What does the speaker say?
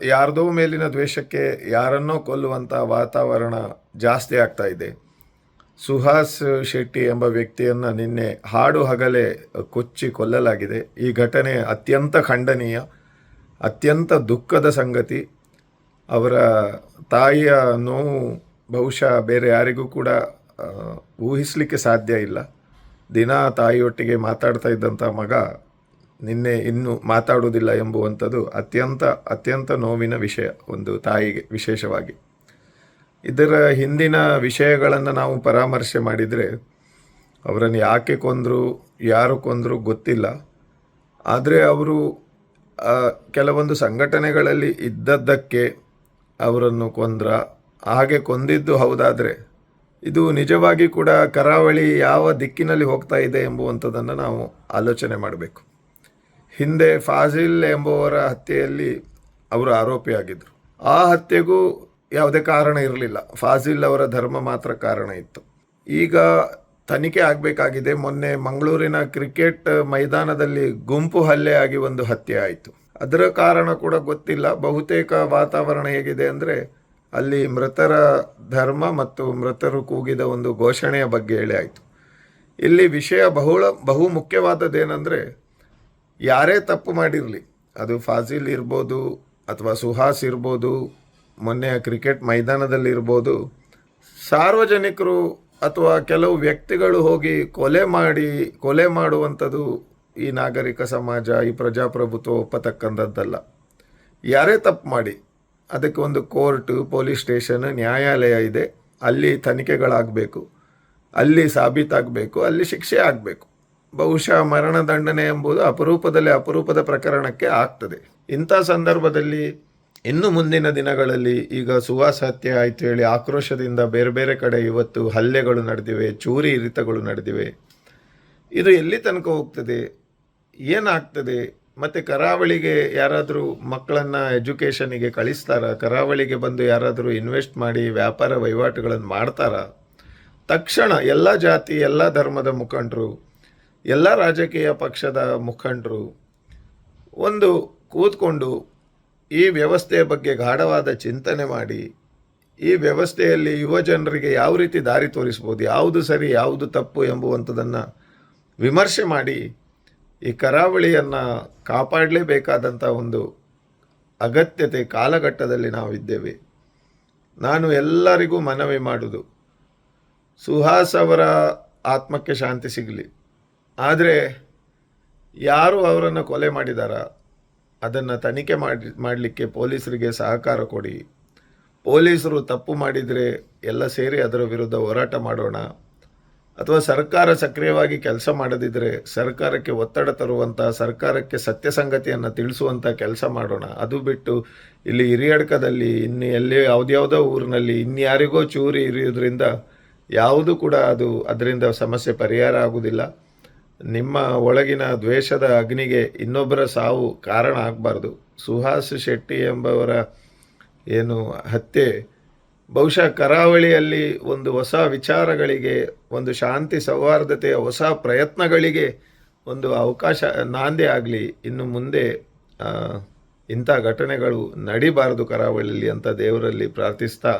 ಯಾರದೋ ಮೇಲಿನ ದ್ವೇಷಕ್ಕೆ ಯಾರನ್ನೋ ಕೊಲ್ಲುವಂಥ ವಾತಾವರಣ ಜಾಸ್ತಿ ಆಗ್ತಾ ಇದೆ. ಸುಹಾಸ್ ಶೆಟ್ಟಿ ಎಂಬ ವ್ಯಕ್ತಿಯನ್ನು ನಿನ್ನೆ ಹಾಡು ಹಗಲೇ ಕೊಚ್ಚಿ ಕೊಲ್ಲಲಾಗಿದೆ. ಈ ಘಟನೆ ಅತ್ಯಂತ ಖಂಡನೀಯ, ಅತ್ಯಂತ ದುಃಖದ ಸಂಗತಿ. ಅವರ ತಾಯಿಯ ನೋವು ಬಹುಶಃ ಬೇರೆ ಯಾರಿಗೂ ಕೂಡ ಊಹಿಸಲಿಕ್ಕೆ ಸಾಧ್ಯ ಇಲ್ಲ. ದಿನ ತಾಯಿಯೊಟ್ಟಿಗೆ ಮಾತಾಡ್ತಾ ಇದ್ದಂಥ ಮಗ ನಿನ್ನೆ ಇನ್ನು ಮಾತಾಡುವುದಿಲ್ಲ ಎಂಬುವಂಥದ್ದು ಅತ್ಯಂತ ಅತ್ಯಂತ ನೋವಿನ ವಿಷಯ, ಒಂದು ತಾಯಿಗೆ ವಿಶೇಷವಾಗಿ. ಇದರ ಹಿಂದಿನ ವಿಷಯಗಳನ್ನು ನಾವು ಪರಾಮರ್ಶೆ ಮಾಡಿದರೆ, ಅವರನ್ನು ಯಾಕೆ ಕೊಂದರು, ಯಾರು ಕೊಂದರು ಗೊತ್ತಿಲ್ಲ. ಆದರೆ ಅವರು ಕೆಲವೊಂದು ಸಂಘಟನೆಗಳಲ್ಲಿ ಇದ್ದದ್ದಕ್ಕೆ ಅವರನ್ನು ಕೊಂದ್ರ, ಹಾಗೆ ಕೊಂದಿದ್ದು ಹೌದಾದರೆ, ಇದು ನಿಜವಾಗಿ ಕೂಡ ಕರಾವಳಿ ಯಾವ ದಿಕ್ಕಿನಲ್ಲಿ ಹೋಗ್ತಾ ಇದೆ ಎಂಬುವಂಥದ್ದನ್ನು ನಾವು ಆಲೋಚನೆ ಮಾಡಬೇಕು. ಹಿಂದೆ ಫಾಜಿಲ್ ಎಂಬುವರ ಹತ್ಯೆಯಲ್ಲಿ ಅವರು ಆರೋಪಿಯಾಗಿದ್ದರು. ಆ ಹತ್ಯೆಗೂ ಯಾವುದೇ ಕಾರಣ ಇರಲಿಲ್ಲ. ಫಾಜಿಲ್ ಅವರ ಧರ್ಮ ಮಾತ್ರ ಕಾರಣ ಇತ್ತು. ಈಗ ತನಿಖೆ ಆಗಬೇಕಾಗಿದೆ. ಮೊನ್ನೆ ಮಂಗಳೂರಿನ ಕ್ರಿಕೆಟ್ ಮೈದಾನದಲ್ಲಿ ಗುಂಪು ಹಲ್ಲೆ ಆಗಿ ಒಂದು ಹತ್ಯೆ ಆಯಿತು. ಅದರ ಕಾರಣ ಕೂಡ ಗೊತ್ತಿಲ್ಲ. ಬಹುತೇಕ ವಾತಾವರಣ ಹೇಗಿದೆ ಅಂದರೆ ಅಲ್ಲಿ ಮೃತರ ಧರ್ಮ ಮತ್ತು ಮೃತರು ಕೂಗಿದ ಒಂದು ಘೋಷಣೆಯ ಬಗ್ಗೆ ಹೇಳಿ ಆಯಿತು. ಇಲ್ಲಿ ವಿಷಯ ಬಹುಳ ಬಹು ಮುಖ್ಯವಾದದ್ದೇನೆಂದರೆ ಯಾರೇ ತಪ್ಪು ಮಾಡಿರಲಿ, ಅದು ಫಾಜಿಲ್ ಇರ್ಬೋದು ಅಥವಾ ಸುಹಾಸ್ ಇರ್ಬೋದು, ಮೊನ್ನೆ ಕ್ರಿಕೆಟ್ ಮೈದಾನದಲ್ಲಿ ಇರ್ಬೋದು, ಸಾರ್ವಜನಿಕರು ಅಥವಾ ಕೆಲವು ವ್ಯಕ್ತಿಗಳು ಹೋಗಿ ಕೊಲೆ ಮಾಡಿ, ಕೊಲೆ ಮಾಡುವಂಥದ್ದು ಈ ನಾಗರಿಕ ಸಮಾಜ, ಈ ಪ್ರಜಾಪ್ರಭುತ್ವ ಒಪ್ಪತಕ್ಕಂಥದ್ದಲ್ಲ. ಯಾರೇ ತಪ್ಪು ಮಾಡಿ, ಅದಕ್ಕೆ ಒಂದು ಕೋರ್ಟ್, ಪೊಲೀಸ್ ಸ್ಟೇಷನ್, ನ್ಯಾಯಾಲಯ ಇದೆ. ಅಲ್ಲಿ ತನಿಖೆಗಳಾಗಬೇಕು, ಅಲ್ಲಿ ಸಾಬೀತಾಗಬೇಕು, ಅಲ್ಲಿ ಶಿಕ್ಷೆ ಆಗಬೇಕು. ಬಹುಶಃ ಮರಣದಂಡನೆ ಎಂಬುದು ಅಪರೂಪದಲ್ಲಿ ಅಪರೂಪದ ಪ್ರಕರಣಕ್ಕೆ ಆಗ್ತದೆ. ಇಂಥ ಸಂದರ್ಭದಲ್ಲಿ ಇನ್ನು ಮುಂದಿನ ದಿನಗಳಲ್ಲಿ ಈಗ ಸುವಾಸ ಹತ್ಯೆ ಆಯಿತು ಹೇಳಿ ಆಕ್ರೋಶದಿಂದ ಬೇರೆ ಬೇರೆ ಕಡೆ ಇವತ್ತು ಹಲ್ಲೆಗಳು ನಡೆದಿವೆ, ಚೂರಿ ಇರಿತಗಳು ನಡೆದಿವೆ. ಇದು ಎಲ್ಲಿ ತನಕ ಹೋಗ್ತದೆ? ಏನಾಗ್ತದೆ? ಮತ್ತು ಕರಾವಳಿಗೆ ಯಾರಾದರೂ ಮಕ್ಕಳನ್ನು ಎಜುಕೇಷನಿಗೆ ಕಳಿಸ್ತಾರಾ? ಕರಾವಳಿಗೆ ಬಂದು ಯಾರಾದರೂ ಇನ್ವೆಸ್ಟ್ ಮಾಡಿ ವ್ಯಾಪಾರ ವಹಿವಾಟುಗಳನ್ನು ಮಾಡ್ತಾರಾ? ತಕ್ಷಣ ಎಲ್ಲ ಜಾತಿ, ಎಲ್ಲ ಧರ್ಮದ ಮುಖಂಡರು ಎಲ್ಲ ರಾಜಕೀಯ ಪಕ್ಷದ ಮುಖಂಡರು ಒಂದು ಕೂತ್ಕೊಂಡು ಈ ವ್ಯವಸ್ಥೆಯ ಬಗ್ಗೆ ಗಾಢವಾದ ಚಿಂತನೆ ಮಾಡಿ, ಈ ವ್ಯವಸ್ಥೆಯಲ್ಲಿ ಯುವ ಜನರಿಗೆ ಯಾವ ರೀತಿ ದಾರಿ ತೋರಿಸ್ಬೋದು, ಯಾವುದು ಸರಿ, ಯಾವುದು ತಪ್ಪು ಎಂಬುವಂಥದ್ದನ್ನು ವಿಮರ್ಶೆ ಮಾಡಿ ಈ ಕರಾವಳಿಯನ್ನು ಕಾಪಾಡಲೇಬೇಕಾದಂಥ ಒಂದು ಅಗತ್ಯತೆ ಕಾಲಘಟ್ಟದಲ್ಲಿ ನಾವಿದ್ದೇವೆ. ನಾನು ಎಲ್ಲರಿಗೂ ಮನವಿ ಮಾಡುವುದು ಸುಹಾಸ್ ಅವರ ಆತ್ಮಕ್ಕೆ ಶಾಂತಿ ಸಿಗಲಿ. ಆದರೆ ಯಾರು ಅವರನ್ನು ಕೊಲೆ ಮಾಡಿದಾರ? ಅದನ್ನು ತನಿಖೆ ಮಾಡಿ, ಮಾಡಲಿಕ್ಕೆ ಪೊಲೀಸರಿಗೆ ಸಹಕಾರ ಕೊಡಿ. ಪೊಲೀಸರು ತಪ್ಪು ಮಾಡಿದರೆ ಎಲ್ಲ ಸೇರಿ ಅದರ ವಿರುದ್ಧ ಹೋರಾಟ ಮಾಡೋಣ. ಅಥವಾ ಸರ್ಕಾರ ಸಕ್ರಿಯವಾಗಿ ಕೆಲಸ ಮಾಡದಿದ್ದರೆ ಸರ್ಕಾರಕ್ಕೆ ಒತ್ತಡ ತರುವಂಥ ಸರ್ಕಾರಕ್ಕೆ ಸತ್ಯಸಂಗತಿಯನ್ನು ತಿಳಿಸುವಂಥ ಕೆಲಸ ಮಾಡೋಣ. ಅದು ಬಿಟ್ಟು ಇಲ್ಲಿ ಹಿರಿಯಡ್ಕದಲ್ಲಿ ಇನ್ನು ಎಲ್ಲಿ ಯಾವುದ್ಯಾವುದೋ ಊರಿನಲ್ಲಿ ಇನ್ಯಾರಿಗೋ ಚೂರಿ ಇರಿಯೋದ್ರಿಂದ ಯಾವುದು ಕೂಡ ಅದು ಅದರಿಂದ ಸಮಸ್ಯೆ ಪರಿಹಾರ ಆಗುವುದಿಲ್ಲ ನಿಮ್ಮ ಒಳಗಿನ ದ್ವೇಷದ ಅಗ್ನಿಗೆ ಇನ್ನೊಬ್ಬರ ಸಾವು ಕಾರಣ ಆಗಬಾರ್ದು. ಸುಹಾಸ್ ಶೆಟ್ಟಿ ಎಂಬವರ ಏನು ಹತ್ಯೆ, ಬಹುಶಃ ಕರಾವಳಿಯಲ್ಲಿ ಒಂದು ಹೊಸ ವಿಚಾರಗಳಿಗೆ, ಒಂದು ಶಾಂತಿ ಸೌಹಾರ್ದತೆಯ ಹೊಸ ಪ್ರಯತ್ನಗಳಿಗೆ ಒಂದು ಅವಕಾಶ, ನಾಂದಿ ಆಗಲಿ. ಇನ್ನು ಮುಂದೆ ಇಂಥ ಘಟನೆಗಳು ನಡಿಬಾರದು ಕರಾವಳಿಯಲ್ಲಿ ಅಂತ ದೇವರಲ್ಲಿ ಪ್ರಾರ್ಥಿಸ್ತಾ.